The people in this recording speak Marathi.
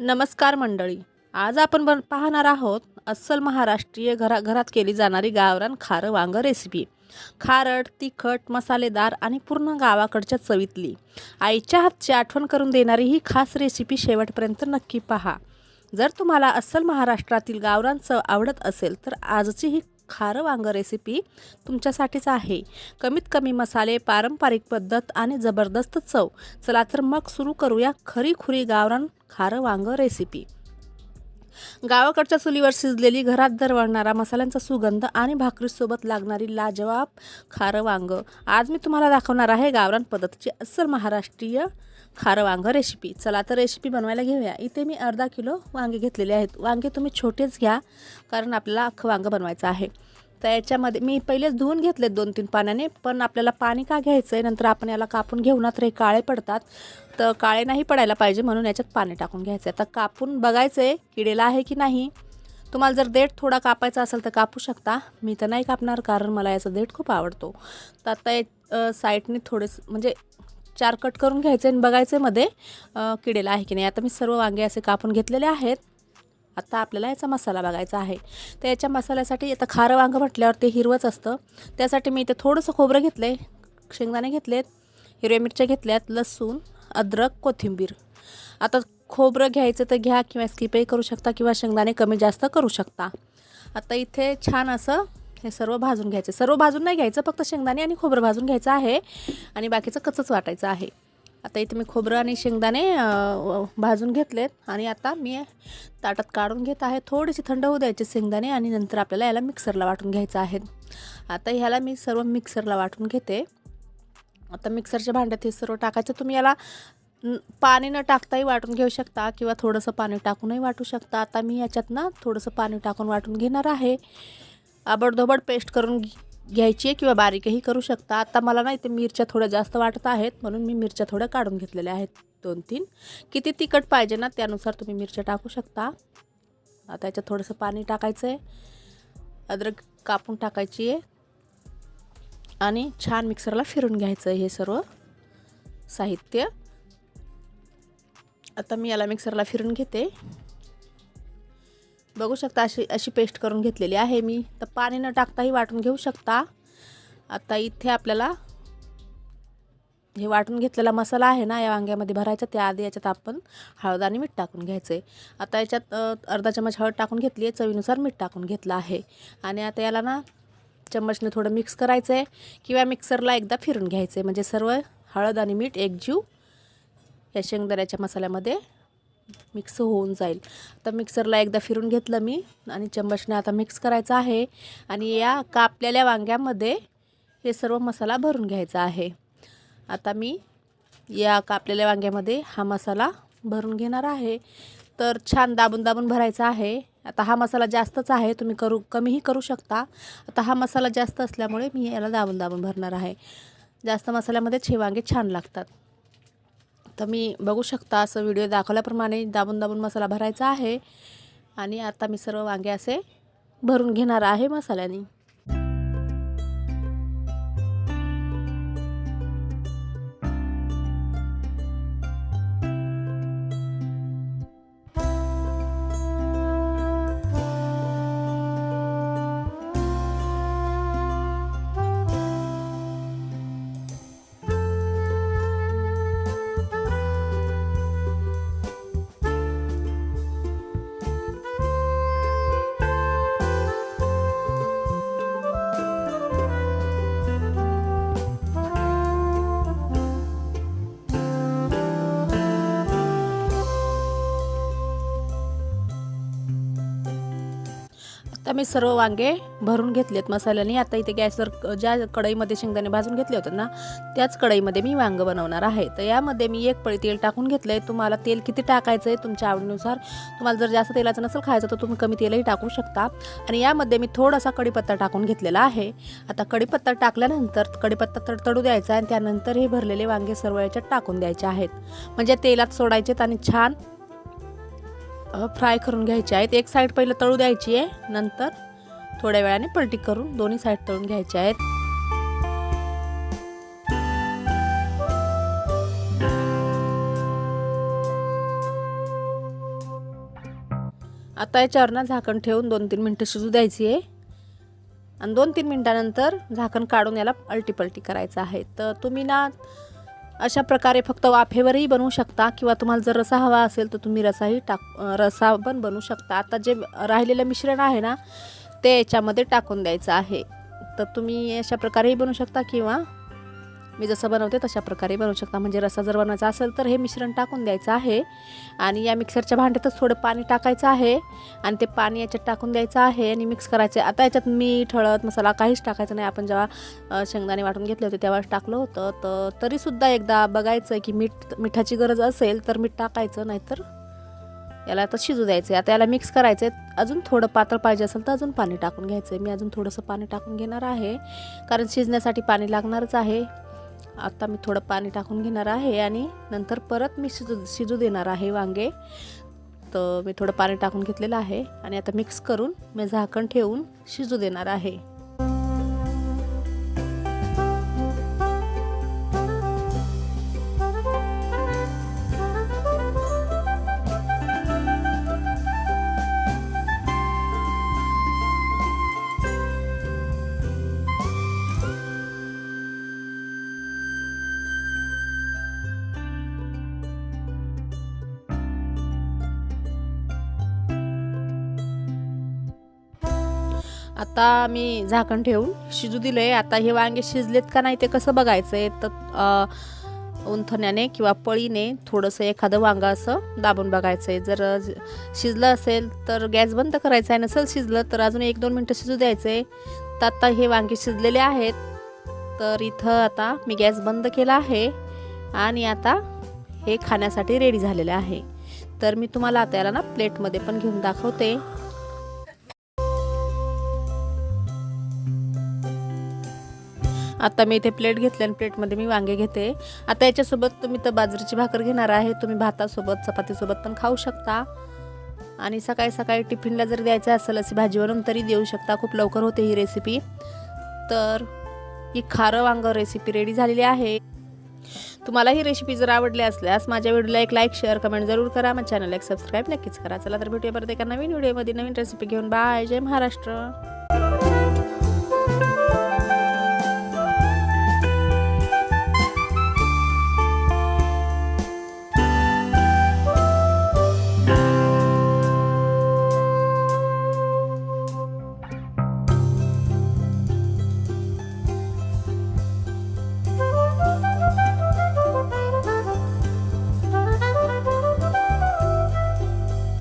नमस्कार मंडळी. आज आपण बन पाहणार आहोत अस्सल महाराष्ट्रीय घरा घरात केली जाणारी गावरान खारं वांगं रेसिपी खारट तिखट मसालेदार आणि पूर्ण गावाकडच्या चवीतली. आईच्या हातची आठवण करून देणारी ही खास रेसिपी शेवटपर्यंत नक्की पहा. जर तुम्हाला अस्सल महाराष्ट्रातील गावरान चव आवडत असेल तर आजची ही खारं वांगं रेसिपी तुमच्यासाठीच आहे. कमीत कमी मसाले पारंपरिक पद्धत आणि जबरदस्त चव. चला तर मग सुरू करूया खरी खुरी गावरान खारं वांगं रेसिपी गावाकडच्या चुलीवर शिजलेली घरात दरवळणारा मसाल्यांचा सुगंध आणि भाकरीसोबत लागणारी लाजवाब खारं वांग. आज मी तुम्हाला दाखवणार आहे गावरान पद्धतीची अस्सल महाराष्ट्रीय खारं वांगं रेसिपी चला तर रेसिपी बनवायला घेऊया. इथे मी अर्धा किलो वांगे घेतलेले आहेत. वांगे तुम्ही छोटेच घ्या कारण आपल्याला अख्खं वांगं बनवायचं आहे. तर याच्यामध्ये मी पहिलेच धुवून घेतलेत दोन तीन पाण्याने पण आपल्याला पाणी का घ्यायचं आहे नंतर आपण याला कापून घेऊ ना तर हे काळे पडतात. तर काळे नाही पडायला पाहिजे म्हणून याच्यात पाणी टाकून घ्यायचं आहे आता कापून बघायचं आहे किडेला आहे की नाही? तुम्हाला जर देठ थोडा कापायचा असेल तर कापू शकता. मी तर नाही कापणार कारण मला याचा देठ खूप आवडतो. तर आता साईडने थोडेस म्हणजे चार कट करून घ्यायचे आणि बघायचे मध्ये किडेला आहे की नाही. आता मी सर्व वांगे असे कापून घेतलेले आहेत. आता आपल्याला याचा मसाला बघायचा आहे. तर याच्या मसाल्यासाठी आता खारं वांगं म्हटल्यावर ते हिरवंच असतं. त्यासाठी मी इथे थोडंसं खोबरं घेतलं आहे शेंगदाणे घेतलेत हिरव्या मिरच्या घेतल्यात लसूण अद्रक कोथिंबीर. आता खोबरं घ्यायचं तर घ्या किंवा स्किपही करू शकता किंवा शेंगदाणे कमी जास्त करू शकता. आता इथे छान असं हे सर्व भाजून घ्यायचं. सर्व भाजून नाही घ्यायचं फक्त शेंगदाणे आणि खोबरं भाजून घ्यायचं आहे आणि बाकीचं कचंच वाटायचं आहे. आता इथे मी खोबरं आणि शेंगदाणे भाजून घेतलेत आणि आता मी ताटात काढून घेत आहे. थोडीशी थंड होऊ द्यायचे शेंगदाणे आणि नंतर आपल्याला याला मिक्सरला वाटून घ्यायचं आहे. आता ह्याला मी सर्व मिक्सरला वाटून घेते. आता मिक्सरच्या भांड्यात हे सर्व टाकायचं. तुम्ही याला पाणी न टाकताही वाटून घेऊ शकता किंवा थोडंसं पाणी टाकूनही वाटू शकता. आता मी याच्यात ना थोडंसं पाणी टाकून वाटून घेणार आहे. आबडधोबड पेस्ट करून घ्यायची आहे किंवा बारीकही करू शकता. आता मला ना इथे मिरच्या थोड्या जास्त वाटत आहेत म्हणून मी मिरच्या थोड्या काढून घेतलेल्या आहेत दोन तीन किती तिखट पाहिजे ना त्यानुसार तुम्ही मिरच्या टाकू शकता. आता याच्यात थोडंसं पाणी टाकायचं आहे. अद्रक कापून टाकायची आहे. आणि छान मिक्सरला फिरून घ्यायचं आहे हे सर्व साहित्य. आता मी याला मिक्सरला फिरून घेते. बघू शकता अशी अशी पेस्ट करून घेतलेली आहे मी. तर पाणी न टाकताही वाटून घेऊ शकता. आता इथे आपल्याला हे वाटून घेतलेला मसाला आहे ना या वांग्यामध्ये भरायचा. त्याआधी याच्यात आपण हळद आणि मीठ टाकून घ्यायचं. आहे आता याच्यात अर्धा चमच हळद टाकून घेतली आहे चवीनुसार मीठ टाकून घेतलं आहे. आणि आता याला ना चम्मचने थोडं मिक्स करायचं आहे किंवा मिक्सरला एकदा फिरून घ्यायचं आहे म्हणजे सर्व हळद आणि मीठ एकजीव या शेंगदाण्याच्या मसाल्यामध्ये मिक्स होऊन जाईल. आता मिक्सरला एकदा फिरून घेतलं मी आणि चम्मचने आता मिक्स करायचं आहे आणि या कापलेल्या वांग्यामध्ये हे सर्व मसाला भरून घ्यायचा आहे. आता मी या कापलेल्या वांग्यामध्ये हा मसाला भरून घेणार आहे. तर छान दाबून दाबून भरायचा आहे. आता हा मसाला जास्तच आहे तुम्ही करू कमीही करू शकता. आता हा मसाला जास्त असल्यामुळे मी याला दाबून दाबून भरणार आहे. जास्त मसाल्यामध्ये छे वांगे छान लागतात. तर मी बघू शकता असं व्हिडिओ दाखवल्याप्रमाणे दाबून दाबून मसाला भरायचा आहे. आणि आता मी सर्व वांगे असे भरून घेणार आहे मसाल्याने. आता मी सर्व वांगे भरून घेतलेत मसाल्याने. आता इथे गॅसवर ज्या कढईमध्ये शेंगदाणे भाजून घेतले होते ना त्याच कढईमध्ये मी वांगं बनवणार आहे. तर यामध्ये मी एक पळी तेल टाकून घेतलं आहे तुम्हाला तेल किती टाकायचं आहे तुमच्या आवडीनुसार. तुम्हाला जर जास्त तेलाचं नसेल खायचं तर तुम्ही कमी तेलही टाकू शकता. आणि यामध्ये मी थोडासा कढीपत्ता टाकून घेतलेला आहे. आता कढीपत्ता टाकल्यानंतर कढीपत्ता तडतडू द्यायचा आणि त्यानंतर हे भरलेले वांगे सर्व याच्यात टाकून द्यायचे आहेत. म्हणजे तेलात सोडायचेत आणि छान फ्राय करून घ्यायचे आहेत. एक साईड पहिलं तळू द्यायची आहे. नंतर थोड्या वेळाने पलटी करून दोन्ही साईड तळून घ्यायचे आहेत. आता याच्यावर ना झाकण ठेवून दोन तीन मिनटं शिजू द्यायची आहे. आणि दोन तीन मिनटानंतर झाकण काढून याला अलटीपलटी करायचं आहे. तर तुम्ही ना अशा प्रकारे फक्त वाफेवरही बनवू शकता किंवा तुम्हाला जर रसा हवा असेल तर तुम्ही रसाही टाक रसा पण बनवू शकता. आता जे राहिलेलं मिश्रण आहे ना ते याच्यामध्ये टाकून द्यायचं आहे. तर तुम्ही अशा प्रकारेही बनवू शकता किंवा मी जसं बनवते तशा प्रकारे बनवू शकता. म्हणजे रसा जर बनवायचा असेल तर हे मिश्रण टाकून द्यायचं आहे. आणि या मिक्सरच्या भांड्यातच थोडं पाणी टाकायचं आहे. आणि ते पाणी याच्यात टाकून द्यायचं आहे आणि मिक्स करायचे. आता याच्यात मीठ हळद मसाला काहीच टाकायचं नाही. आपण जेव्हा शेंगदाणे वाटून घेतले होते तेव्हाच टाकलं होतं. तर तरीसुद्धा एकदा बघायचं की मीठ मिठाची गरज असेल तर मीठ टाकायचं नाहीतर याला आता शिजू द्यायचं आहे आता याला मिक्स करायचं आहे अजून थोडं पातळ पाहिजे असेल तर अजून पाणी टाकून घ्यायचं आहे मी अजून थोडंसं पाणी टाकून घेणार आहे. कारण शिजण्यासाठी पाणी लागणारच आहे. आता मी थोडं पाणी टाकून घेणार आहे आणि नंतर परत मी शिजू शिजू देणार आहे वांगे. तर मी थोडं पाणी टाकून घेतलेलं आहे आणि आता मिक्स करून मी झाकण ठेवून शिजू देणार आहे. आता मी झाकण ठेवून शिजू दिलं आहे आता हे वांगे शिजलेत का नाही ते कसं बघायचं आहे तर उंथण्याने किंवा पळीने थोडंसं एखादं वांगं असं दाबून बघायचं आहे जर शिजलं असेल तर गॅस बंद करायचा आहे. नसेल शिजलं तर अजून एक दोन मिनटं शिजू द्यायचं आहे तर आता हे वांगे शिजलेले आहेत. तर इथं आता मी गॅस बंद केला आहे. आणि आता हे खाण्यासाठी रेडी झालेलं आहे. तर मी तुम्हाला आता याला ना प्लेटमध्ये पण घेऊन दाखवते. आता मी इथे प्लेट घेतली आणि प्लेटमध्ये मी वांगे घेते. आता याच्यासोबत तुम्ही तर बाजरीची भाकर घेणार आहे तुम्ही भातासोबत चपातीसोबत पण खाऊ शकता. आणि सकाळी सकाळी टिफिनला जर द्यायचं असेल अशी भाजी बनवून तरी देऊ शकता खूप लवकर होते ही रेसिपी तर ही खारं वांग रेसिपी रेडी झालेली आहे. तुम्हाला ही रेसिपी जर आवडली असल्यास माझ्या व्हिडिओला एक लाईक शेअर कमेंट जरूर करा. माझ्या चॅनल एक सबस्क्राईब नक्कीच करा. चला तर भेटूया परत एका नवीन व्हिडिओमध्ये नवीन रेसिपी घेऊन. बाय जय महाराष्ट्र.